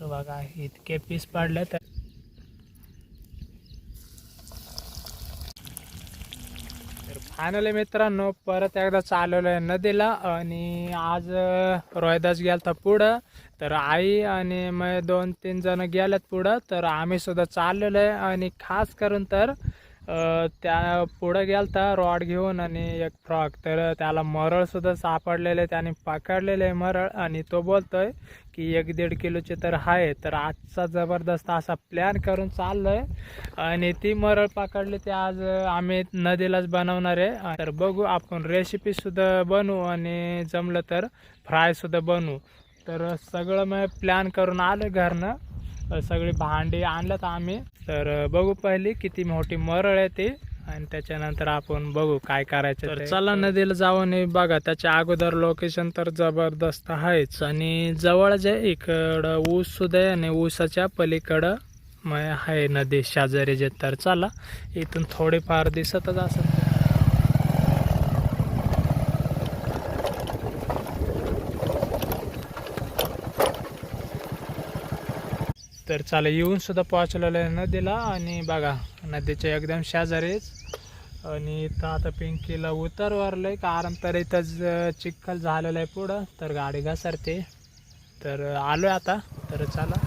तर बघा इतके पीस पडले तर फायनली मित्रांनो परत एकदा चालवलं आहे नदीला आणि आज रोहिदास गेलता पुढं. तर आई आणि मग दोन तीन जण गेल्यात पुढं. तर आम्ही सुद्धा चाललेलो आहे आणि खास करून तर त्या पुढं गेलता रॉड घेऊन आणि एक फ्रॉक तर त्याला मरळ सुद्धा सापडलेले त्याने पकडलेले आहे मरळ आणि तो बोलतोय की एक दीड किलोचे तर आहे तर आजचा जबरदस्त असा प्लॅन करून चाललोय. आणि ती मरळ पकडली ते आज आम्ही नदीलाच बनवणार आहे. तर बघू आपण रेसिपी सुद्धा बनवू आणि जमलं तर फ्राय सुद्धा बनवू. तर सगळं मग प्लॅन करून आलं घरनं. सगळी भांडी आणल्यात आम्ही. तर बघू पहिली किती मोठी मरळ आहे ती. आणि त्याच्यानंतर आपण बघू काय करायचं तर चला नदीला जाऊन बघा त्याच्या अगोदर लोकेशन तर जबरदस्त आहेच. आणि जवळच आहे इकडं ऊस सुद्धा आहे आणि ऊसाच्या पलीकडं मग आहे नदी शेजारी जे तर चला इथून थोडीफार दिसतच असत तर चला येऊन सुद्धा पोहोचलेलं आहे नदीला आणि बघा नदीच्या एकदम शेजारीच. आणि इथं आता पिंकीला उतर उतरवरलंय कारण तर इथं चिखल झालेलं आहे पुढं तर गाडी घसरते. तर आलोय आता तर चला.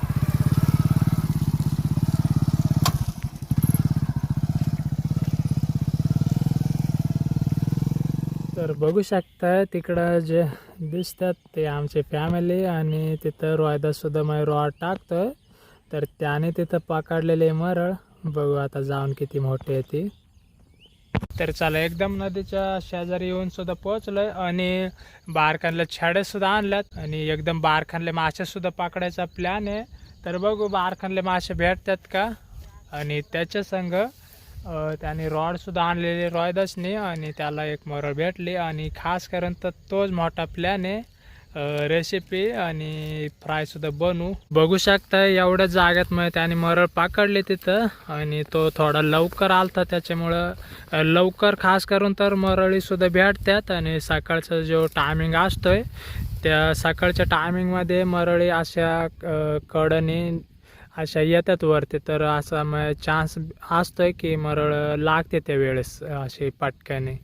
तर बघू शकता तिकडं जे दिसतात ते आमचे फॅमिली आणि तिथं रोयदा सुद्धा मग रॉड टाकतोय. तर त्याने तिथं पकडलेले मरळ. बघू आता जाऊन किती मोठी आहे ती. तर चला एकदम नदीच्या शेजारी येऊन सुद्धा पोहोचलोय आणि बारखानला छाडे सुद्धा आणल्यात. आणि एकदम बारखानले मासे सुद्धा पकडायचा प्लॅन आहे. तर बघू बारखानले मासे भेटतात का? आणि त्याच्या संग त्याने रॉड सुद्धा आणलेले रॉयदासने. आणि त्याला एक मरळ भेटली. आणि खास करून तर तोच मोठा प्लॅन आहे. रेसिपी आणि फ्रायसुद्धा बनवू. बघू शकता एवढ्या जाग्यात मग त्याने मरळ पाकडले तिथं आणि तो थोडा लवकर आलता त्याच्यामुळं लवकर खास करून तर मरळीसुद्धा भेटतात आणि सकाळचा जो टायमिंग असतोय त्या सकाळच्या टायमिंगमध्ये मरळी अशा कडने कडनी अशा येतात वरती. तर असा मग चान्स असतोय की मरळ लागते त्या वेळेस असे पटक्याने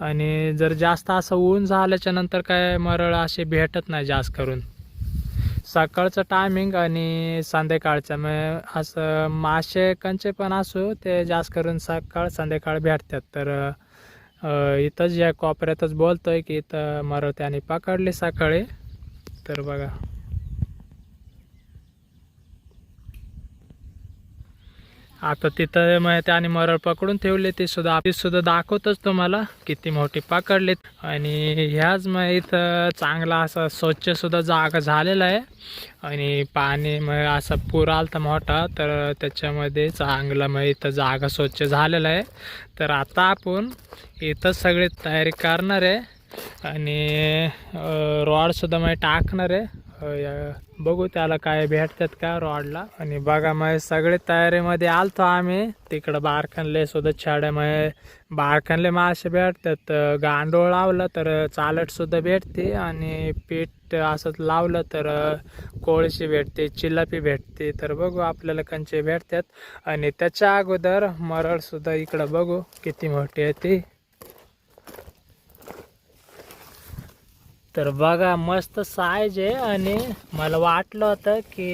आणि जर जास्त असं ऊन झाल्याच्यानंतर काय मरळ असे भेटत नाही जास्त करून. सकाळचं टायमिंग आणि संध्याकाळचं मग असं मासे कंचे पण असो ते जास्त करून सकाळ संध्याकाळ भेटतात. तर इथंच या कोपऱ्यातच बोलतोय की इथं मरळ त्याने पकडले सकाळी. तर बघा. आता तिथं मग त्याने मरळ पकडून ठेवले ते सुद्धा. ते सुद्धा दाखवतच तुम्हाला किती मोठी पकडलेत. आणि ह्याच मग इथं चांगला असा स्वच्छ सुद्धा जागा झालेला आहे. आणि पाणी मग असा पूर आलता मोठा तर त्याच्यामध्ये चांगला मग इथं जागा स्वच्छ झालेला आहे. तर आता आपण इथं सगळी तयारी करणार आहे. आणि रॉडसुद्धा मग टाकणार आहे. बघू त्याला काय भेटतात का रॉडला आणि बघा मग सगळे तयारीमध्ये आलतो आम्ही. तिकडं बारखनले सुद्धा छाड्यामुळे बारखनले मासे भेटतात. गांडोळ गांडूळ लावलं तर चालट सुद्धा भेटते आणि पीठ असंच लावलं तर कोळशी भेटते चिलापी भेटते. तर बघू आपल्याला कंचे भेटतात. आणि त्याच्या अगोदर मरळ सुद्धा इकडं बघू किती मोठी आहे ती. तर बघा मस्त साईज आहे आणि मला वाटलं होतं की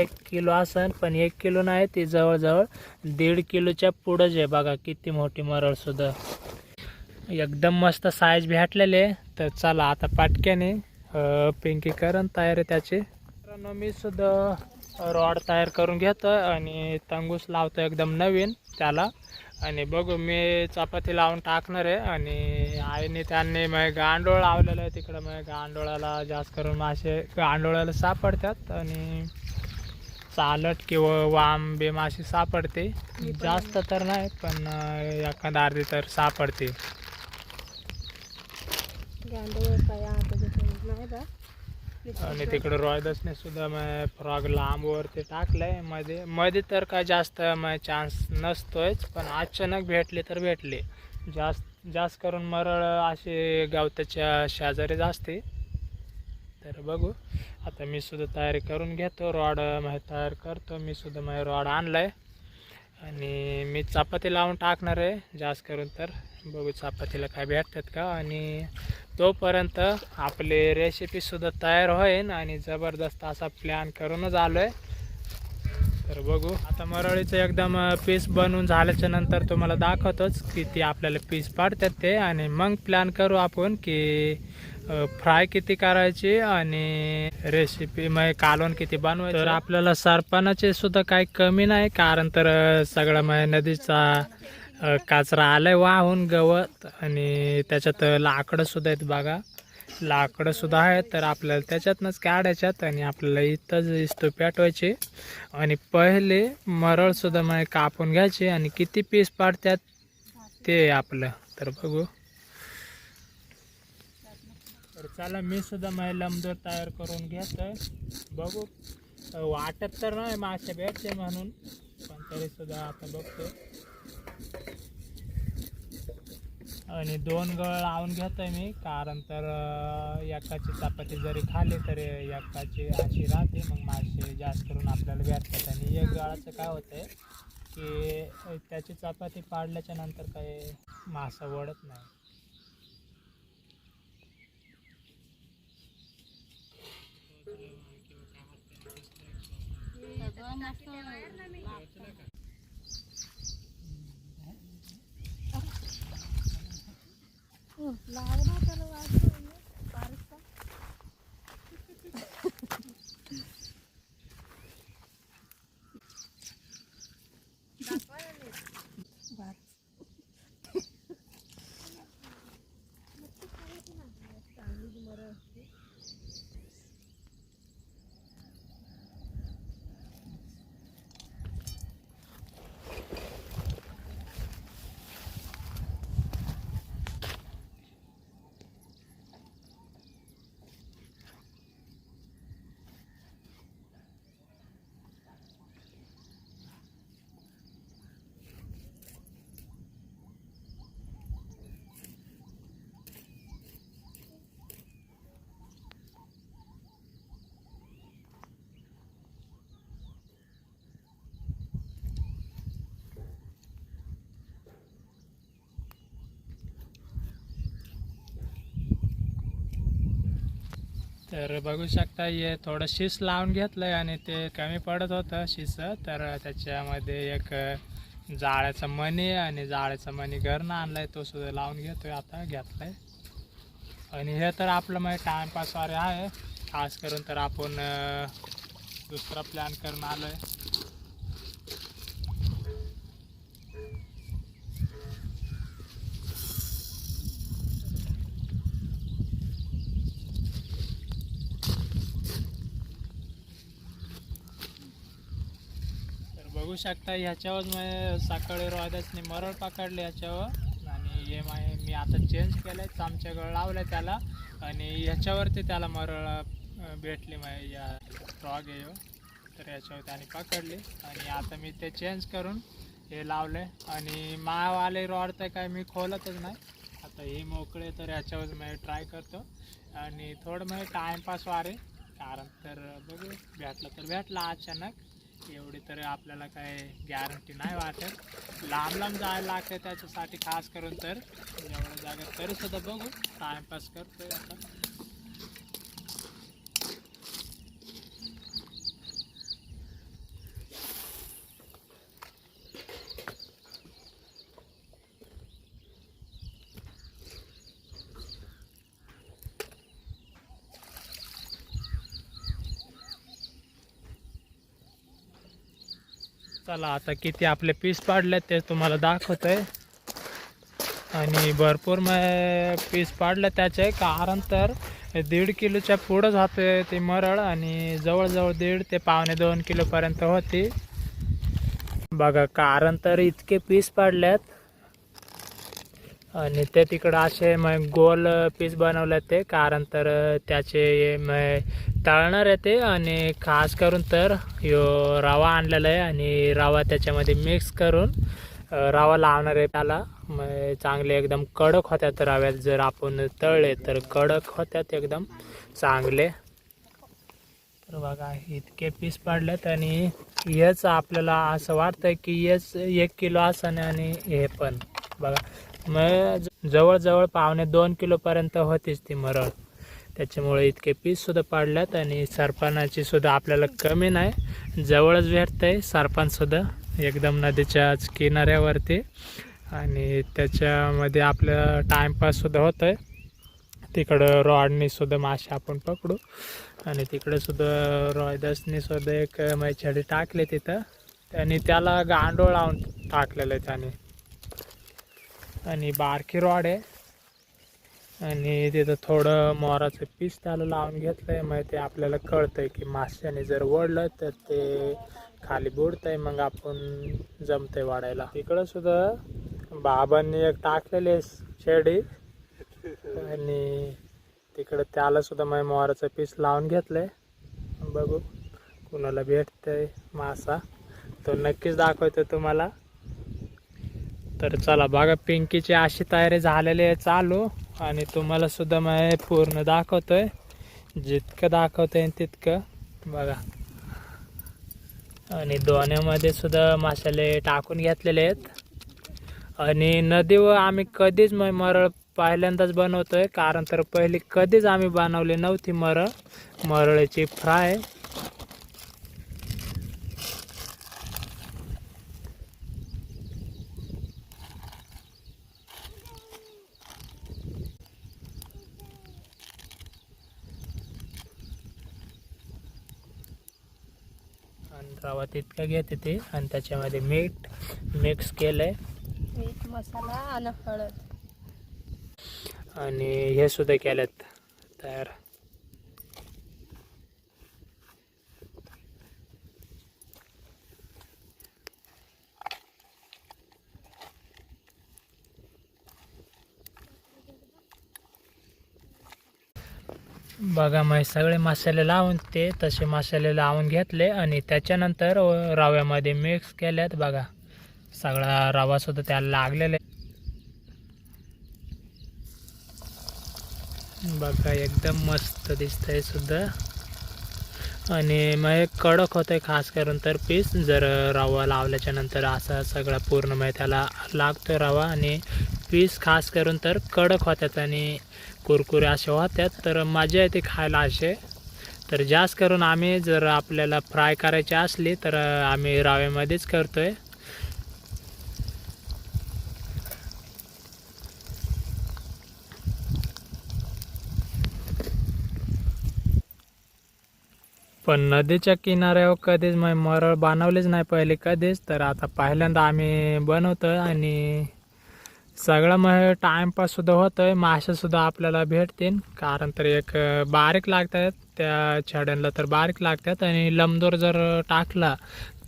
एक किलो असन पण एक किलो नाही ती जवळजवळ दीड किलोच्या पुढंच आहे बघा किती मोठी मरळ सुद्धा. एकदम मस्त साईज भेटलेले आहे. तर चला आता पाटक्याने पिंकीकरण तयार आहे त्याचे. त्याची मित्रांनो मी सुद्धा रॉड तयार करून घेतो आणि तंगूस लावतो एकदम नवीन त्याला. आणि बघू मी चपाती लावून टाकणार आहे आणि आईने त्यांनी मग गांडोळ लावलेलं आहे. तिकडं मग गांडोळाला जास्त करून मासे गांडोळाला सापडतात आणि चालट किंवा वाम बे मासे सापडते. जास्त तर नाही पण एखादा अर्धी तर सापडते. गांडोळ काय आता नाही का आणि तिकडं रॉयदसने सुद्धा मग फ्रॉग लांबवरती टाकलंय. मध्ये मध्ये तर काय जास्त मग चान्स नसतोयच पण अचानक भेटले तर भेटले. जास्त जास्त करून मरळ असे गवताच्या शेजारीच असते. तर बघू. आता मी सुद्धा तयारी करून घेतो. रॉड मग तयार करतो. मी सुद्धा मग रॉड आणलाय. आणि मी चपाती लावून टाकणार आहे. जास्त करून तर बघू चपातीला काय भेटतात का. आणि तोपर्यंत आपली रेसिपीसुद्धा तयार होईल आणि जबरदस्त असा प्लॅन करूनच आलो आहे तर बघू आता मरळीचं एकदम पीस बनवून झाल्याच्यानंतर तुम्हाला दाखवतोच की ती आपल्याला पीस पाडतात ते. आणि मग प्लॅन करू आपण की फ्राय किती करायची आणि रेसिपी मग कालवण किती बनवायचं. तर आपल्याला सरपणाचे सुद्धा काही कमी नाही कारण तर सगळं मग नदीचा कचरा आलाय वाहून गवत आणि त्याच्यात लाकडं सुद्धा आहेत बघा. लाकडं सुद्धा आहेत तर आपल्याला त्याच्यातनंच काढायच्यात आणि आपल्याला इथंच इस्तो पेटवायचे. आणि पहिले मरळ सुद्धा मग कापून घ्यायचे आणि किती पीस पाडतात ते आपलं. तर बघू. तर चला मी सुद्धा मग लंबदोर तयार करून घेत बघू. वाटत तर नाही मासे भेटते म्हणून पण तरी सुद्धा आता बघतो आणि दोन गळ लावून घेतोय मी कारण तर एकाची चपाती जरी खाली तरी एकाची अशी राहते मग मासे जास्त करून आपल्याला भेटतात. आणि एक गळाचं काय होतंय की त्याची चपाती पाडल्याच्या नंतर काही मासा वडत नाही. लागला त्याला वाजतो तर बघू शकता हे थोडं शीस लावून घेतलंय आणि ते कमी पडत होतं शीस. तर त्याच्यामध्ये एक जाळ्याचं मणी आणि जाळ्याचं मणी घरनं आणलाय तो सुद्धा लावून घेतोय आता घेतलाय. आणि हे तर आपलं म्हणजे मग टाइमपास वारे आहे. खास करून तर आपण दुसरा प्लॅन करून आलोय. आहे बघू शकता ह्याच्यावर मी सकाळी रोदासने मरळ पकडले ह्याच्यावर आणि हे माय मी आता चेंज केलं आहे आमच्याकडं लावलं त्याला. आणि ह्याच्यावरती त्याला मरळ भेटली माय या रॉग आहे तर याच्यावर त्याने पकडली. आणि आता मी ते चेंज करून हे लावले आणि मावाले रॉड तर काय मी खोलतच नाही. आता हे मोकळे तर ह्याच्यावर मी ट्राय करतो. आणि थोडं म्हणजे टाईमपास वारे कारण तर बघू भेटलं तर भेटला अचानक. एवढी तर आपल्याला काय गॅरंटी नाही वाटत. लांब लांब जायला लागते त्याच्यासाठी खास करून तर. एवढं जागा तरी सुद्धा बघू. टाइमपास करतोय आता. चला आता किती आपले पीस पाडले ते तुम्हाला दाखवतोय. आणि भरपूर मग पीस पाडले त्याचे कारण तर दीड किलोच्या पुढं जाते ते मरळ आणि जवळजवळ दीड ते पावणे दोन किलोपर्यंत होती. बघा कारण तर इतके पीस पाडल्यात आणि ते तिकडं असे मग गोल पीस बनवले ते कारण तर त्याचे मग तळणार आहे ते आणि खास करून तर यो रवा आणलेला आहे आणि रवा त्याच्यामध्ये मिक्स करून रवा लावणार आहे त्याला. मग चांगले एकदम कडक होत्यात रव्यात जर आपण तळले तर कडक होत्यात एकदम चांगले. तर बघा इतके पीस पाडलेत आणि हेच आपल्याला असं वाटतं की हेच एक किलो असं आणि हे पण. बघा मग ज- जवळजवळ पावणे दोन किलोपर्यंत होतीच ती मरळ. त्याच्यामुळे इतके पीससुद्धा पाडल्यात आणि सरपानाची सुद्धा आपल्याला कमी नाही. जवळच भेटतं आहे सरपानसुद्धा एकदम नदीच्याच किनाऱ्यावरती. आणि त्याच्यामध्ये आपलं टाईमपाससुद्धा होतं आहे तिकडं रॉडनीसुद्धा मासे आपण पकडू. आणि तिकडंसुद्धा रॉयदसनीसुद्धा एक मैछडी टाकले तिथं. आणि त्याला गांडोळ लावून टाकलेलं आहे त्याने. आणि बारकी रॉड आहे. आणि तिथं थोडं मोराचं पीस त्याला लावून घेतलंय. मग ते आपल्याला कळतं आहे की माश्याने जर ओढलं तर ते खाली बुडतंय मग आपण जमतंय वाढायला. इकडं सुद्धा बाबांनी एक टाकलेली आहे शेडी. आणि तिकडं त्याला सुद्धा मी मोराचं पीस लावून घेतलंय. बघू कुणाला भेटतंय मासा. तो नक्कीच दाखवतो तुम्हाला. तर चला बघा पिंकीची अशी तयारी झालेली आहे चालू. आणि तुम्हाला सुद्धा मी पूर्ण दाखवतोय. जितकं दाखवतोय तितकं बघा. आणि दोन्यामध्ये सुद्धा मासाले टाकून घेतलेले आहेत. आणि नदीवर आम्ही कधीच मग मरळ पहिल्यांदाच बनवतोय. कारण तर पहिली कधीच आम्ही बनवली नव्हती मरळ. मरळीची फ्राय आणि रवा तितका घेते ते आणि त्याच्यामध्ये मीठ मिक्स केलंय. मीठ मसाला आणि हळद. आणि हे सुद्धा केलेत तयार. बघा मग सगळे मसाले लावून ते तसे मसाले लावून घेतले आणि त्याच्यानंतर रव्यामध्ये मिक्स केल्यात बघा. सगळा रवासुद्धा त्याला लागलेला आहे. बघा एकदम मस्त दिसतंय सुद्धा. आणि मग हे कडक आहे खास करून तर पीस. जर रवा लावल्याच्या नंतर असा सगळा पूर्ण मग त्याला लागतो रवा आणि पीस खास करून तर कडक होतात आणि कुरकुरे अशा होत्यात तर मजा येते खायला असे. तर जास्त करून आम्ही जर आपल्याला फ्राय करायची असली तर आम्ही रावेमध्येच करतोय. पण नदीच्या किनाऱ्यावर कधीच मग मरळ बनवलेच नाही पहिले कधीच तर आता पहिल्यांदा आम्ही बनवतोय आणि सगळं मग टाइमपाससुद्धा होतो आहे. मासेसुद्धा आपल्याला भेटतील. कारण तर एक बारीक लागतात. त्या छड्यांना तर बारीक लागतात. आणि लंबदोर जर टाकला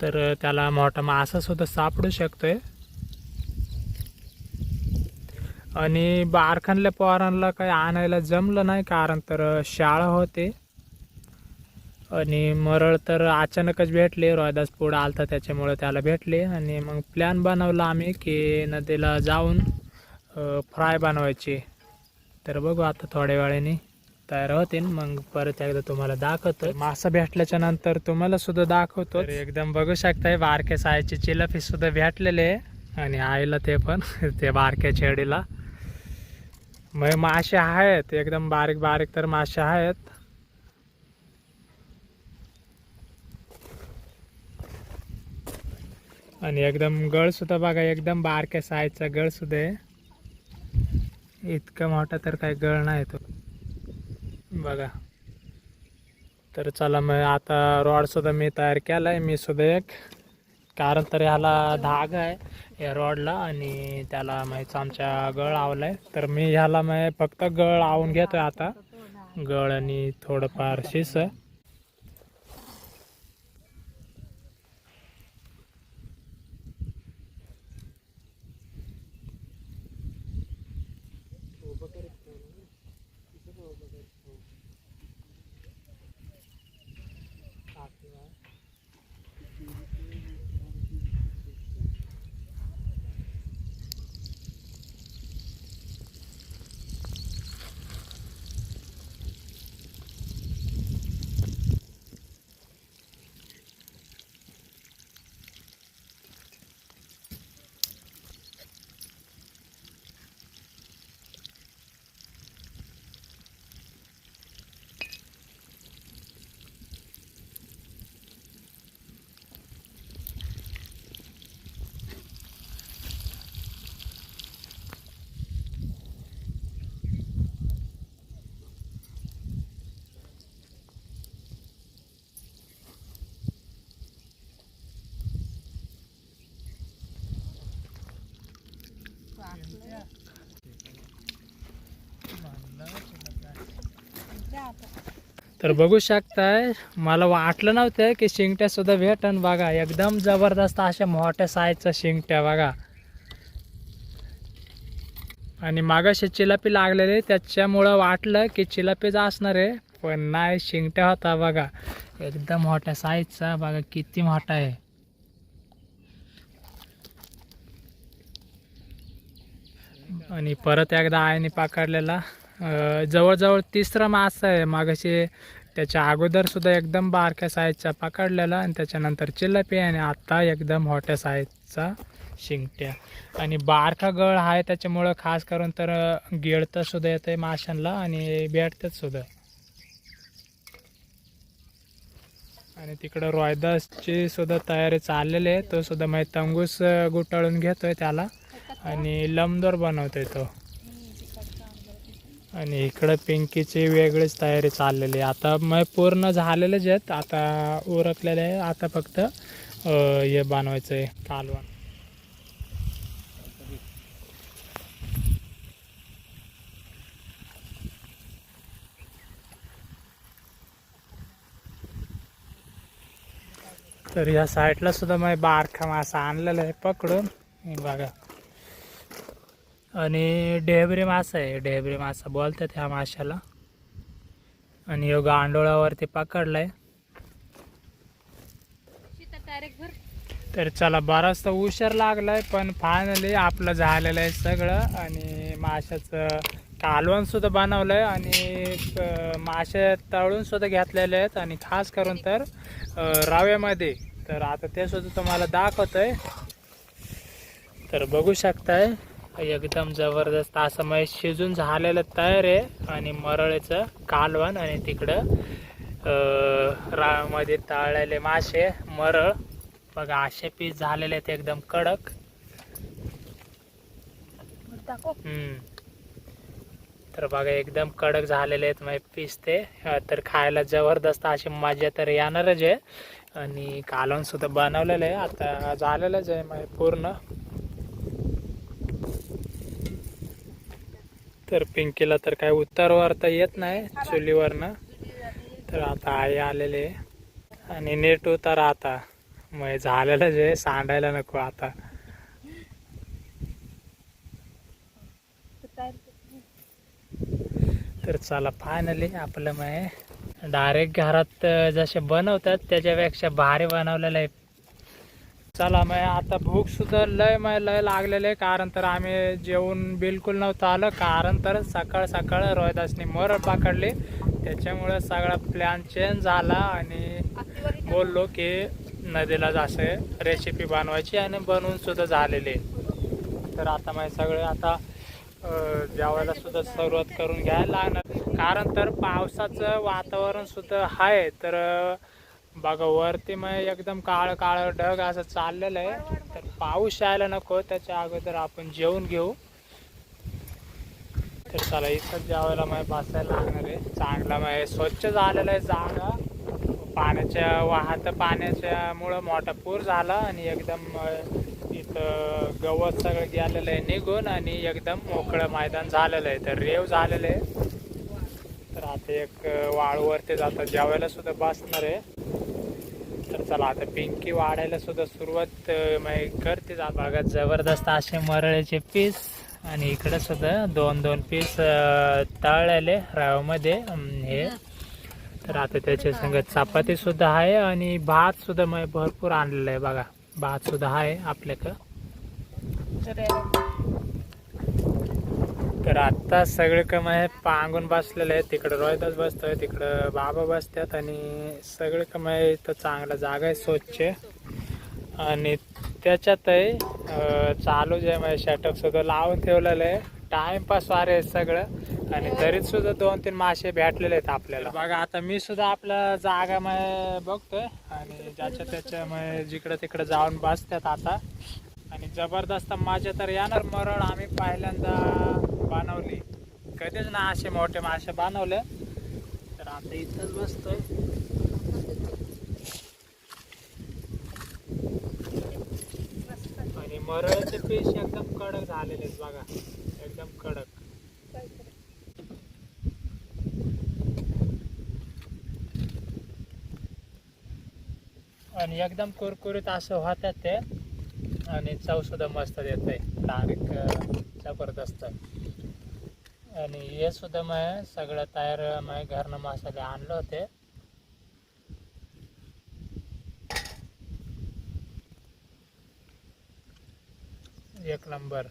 तर त्याला मोठा मासासुद्धा सापडू सापडू शकतोय. आणि बारखानल्या पोरांना काही आणायला जमलं नाही. कारण तर शाळा होते. आणि मरळ तर अचानकच भेटले. रोहिदास पुढं आलता त्याच्यामुळे त्याला भेटले. आणि मग प्लॅन बनवला आम्ही की नदीला जाऊन फ्राय बनवायची. तर बघू आता थोड्या वेळाने तयार होतील. मग परत एकदा तुम्हाला दाखवतो. मासा भेटल्याच्या नंतर तुम्हाला सुद्धा दाखवतो. एकदम बघू शकताय बारक्या सायचे चिलफी सुद्धा भेटलेले आहे. आणि आईला ते पण ते बारक्या छेडीला मग मासे आहेत. एकदम बारीक बारीक तर मासे आहेत. आणि एकदम गळ सुद्धा बघा एकदम बारक्या साईजचा गळ सुद्धा आहे. इतका मोठा तर काही गळ नाही तो. बघा. तर चला मग आता रॉडसुद्धा मी तयार केला आहे मी सुद्धा एक कारण तर ह्याला धागा आहे या रॉडला आणि त्याला माहीत आमच्या गळ आवला आहे तर मी ह्याला मग फक्त गळ आवून घेतोय आता. गळ आणि थोडंफार शिस तर बघू शकताय मला वाटलं नव्हतं की शिंगट्या सुद्धा भेटन बघा. एकदम जबरदस्त अशा मोठ्या साईजच्या शिंगट्या बघा. आणि मागाशी चिलापी लागलेले त्याच्यामुळं वाटलं की चिलापीच असणार आहे. पण नाही शिंगट्या होता बघा. एकदम मोठ्या साईजचा बघा किती मोठा आहे. आणि परत एकदा आईने पकडलेला. जवळजवळ तिसरा मासा आहे. मागाशी त्याच्या अगोदर सुद्धा एकदम बारक्या साईजचा पकडलेला आणि त्याच्यानंतर चिल्लपी आणि आत्ता एकदम मोठ्या साईजचा शिंगट्या. आणि बारका गळ आहे त्याच्यामुळं खास करून तर गिळतं सुद्धा आहे माशांना आणि भेटतच सुद्धा. आणि तिकडं रोयदासची सुद्धा तयारी चाललेली आहे. तो सुद्धा म्हणजे तंगूस गुटाळून घेतोय त्याला. आणि लमदोर बनवतोय तो. आणि इकडं पिंकीची वेगळीच तयारी चाललेली आहे. आता मग पूर्ण झालेलेच आहेत. आता उरकलेले आहे आता फक्त हे बनवायचं आहे कालवण. तर या साईडला सुद्धा मग बारखा मासा आणलेला आहे पकडून. बघा. आणि ढेबरी मासा आहे ढेबरी मासा बोलतात ह्या माशाला. आणि ह्यो गांडोळावरती पकडलाय. तर चला बराचसा उशीर लागलाय पण फायनली आपलं झालेलं आहे सगळं. आणि माशाचं कालवण सुद्धा बनवलंय आणि मासे तळून सुद्धा घेतलेले आहेत. आणि खास करून तर रव्यामध्ये. तर आता ते सुद्धा तुम्हाला दाखवतोय. तर बघू शकताय. एकदम जबरदस्त. असं म्हणजे शिजून झालेलं तयार आहे आणि मरळीचं कालवण आणि तिकडं रामध्ये तळलेले मासे मरळ. बघा असे पीस झालेले आहेत एकदम कडक. हम्म. तर बघा एकदम कडक झालेले आहेत मग पीस ते. तर खायला जबरदस्त अशी मजा तर येणारच आहे. आणि कालवण सुद्धा बनवलेलं आहे. आता झालेलंच आहे मग पूर्ण. तर पिंकीला तर काय उत्तर तर येत नाही चुलीवरनं. तर आता आई आलेले आणि नीट उतार आता. मग झालेलं आहे सांडायला नको आता. तर चला फायनली आपलं मग डायरेक्ट घरात जसे बनवतात त्याच्यापेक्षा भारी बनवलेलं आहे. चला मग आता भूक सुद्धा लय मग लय लागलेले कारण तर आम्ही जेवण बिलकुल नव्हतं आलं. कारण तर सकाळ सकाळ रोहिदासनी मरळ पकडली. त्याच्यामुळे सगळा प्लॅन चेंज झाला आणि बोललो की नदीला असे रेसिपी बनवायची आणि बनवून सुद्धा झालेली आहे. तर आता मग सगळे आता जेवायला सुद्धा सुरुवात करून घ्यायला लागणार. कारण तर पावसाचं वातावरण सुद्धा आहे. तर बघा वरती मग एकदम काळ काळ ढग असं चाललेलं आहे. तर पाऊस यायला नको त्याच्या अगोदर आपण जेवून घेऊ. तर चला इथं जेवायला मग बसायला लागणार आहे. चांगला मग स्वच्छ झालेला आहे जागा. पाण्याच्या वाहत पाण्याच्यामुळं मोठा पूर झाला आणि एकदम इथं गवत सगळं गेलेलं आहे निघून आणि एकदम मोकळं मैदान झालेलं आहे. तर रेव झालेलं आहे. तर आता एक वाळूवरती जातात जेवायला सुद्धा बसणार आहे. तर चला आता पिंकी वाढायला सुद्धा सुरुवात मग करते जा बघा जबरदस्त असे मरळ्याचे पीस आणि इकडे सुद्धा दोन दोन पीस तळलेले रव्यामध्ये हे. तर आता त्याच्या संग चपाती सुद्धा आहे आणि भात सुद्धा मग भरपूर आणलेला आहे बघा. भात सुद्धा आहे आपल्याकडं. तर तर आता सगळे कमाय पांगून बसलेलं आहे तिकडं रोहितच बसतोय तिकडं बाबा बसतात आणि सगळे म्हणजे कमाय इथं चांगला जागा आहे स्वच्छ आणि त्याच्यातही चालू जे म्हणजे शटअप सुद्धा लावून ठेवलेलं आहे. टाइमपास वारे आहे सगळं. आणि तरीच सुद्धा दोन तीन मासे भेटलेले आहेत आपल्याला. बघा आता मी सुद्धा आपला जागा मग बघतोय. आणि ज्याच्या त्याच्या मग जिकडं तिकडं जाऊन बसतात आता. आणि जबरदस्त माझ्या तर येणार. मरळ आम्ही पहिल्यांदा बनवली. कधीच ना असे मोठे मासे बनवले. तर आता इथंच बसतोय. आणि मरळचे पीस एकदम कडक झालेले आहेत बघा. एकदम कडक. आणि एकदम कुरकुरीत असं होतात ते. आणि चव सुद्धा मस्त आहे तारीख जबरदस्त. आणि हे सुद्धा मग सगळं तयार मग घरनं मसाले आणले होते. एक नंबर.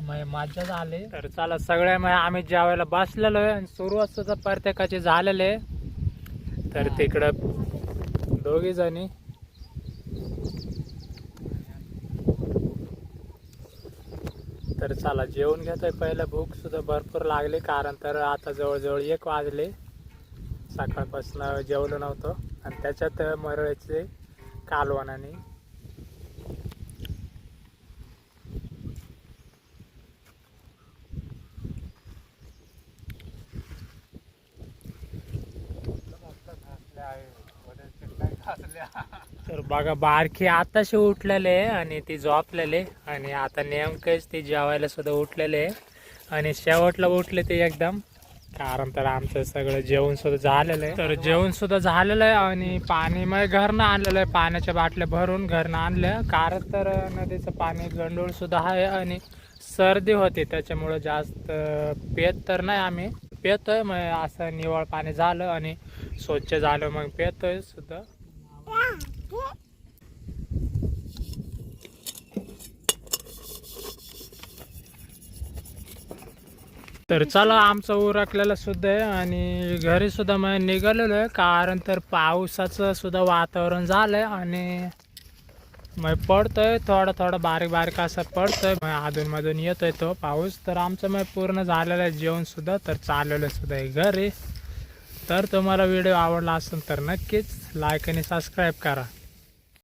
मग मजा झाली. तर चला सगळ्या मग आम्ही जेवायला बसलेलो आहे आणि सुरुवात सुद्धा प्रत्येकाची झालेले तर तिकडं दोघी जणी तर चला जेवण घेतोय. पहिलं भूक सुद्धा भरपूर लागली कारण तर आता जवळजवळ एक वाजले. सकाळपासून जेवलो नव्हतो. आणि त्याच्यात मरळीचे कालवण आणि तर बघा बारकी आताशी उठलेले आणि ती झोपलेले आणि आता नेमकंच ते जेवायला सुद्धा उठलेले आणि शेवटला उठले ते एकदम. कारण तर आमचं सगळं जेवण सुद्धा झालेलं आहे. तर जेवण सुद्धा झालेलं आहे आणि पाणी मग घरनं आणलेलं आहे. पाण्याच्या बाटल्या भरून घरनं आणल्या. कारण तर नदीचं पाणी गंडूळ सुद्धा आहे आणि सर्दी होती. त्याच्यामुळं जास्त पेत तर नाही आम्ही. पेतोय मग असं निवळ पाणी झालं आणि स्वच्छ झालं मग पेतोय सुद्धा. तर चला आमचं उरकलेलं सुद्धा आहे आणि घरी सुद्धा मग निघालेलो आहे कारण तर पावसाचं सुद्धा वातावरण झालंय आणि मग पडतोय थोडं थोडं बारीक बारीक असं पडतोय. मग अधूनमधून येतोय तो पाऊस. तर आमचं मग पूर्ण झालेलं आहे जेवण सुद्धा तर चाललेलं सुद्धा आहे घरी. तर तुम्हाला व्हिडिओ आवडला असेल तर नक्कीच लाईक आणि सबस्क्राईब करा.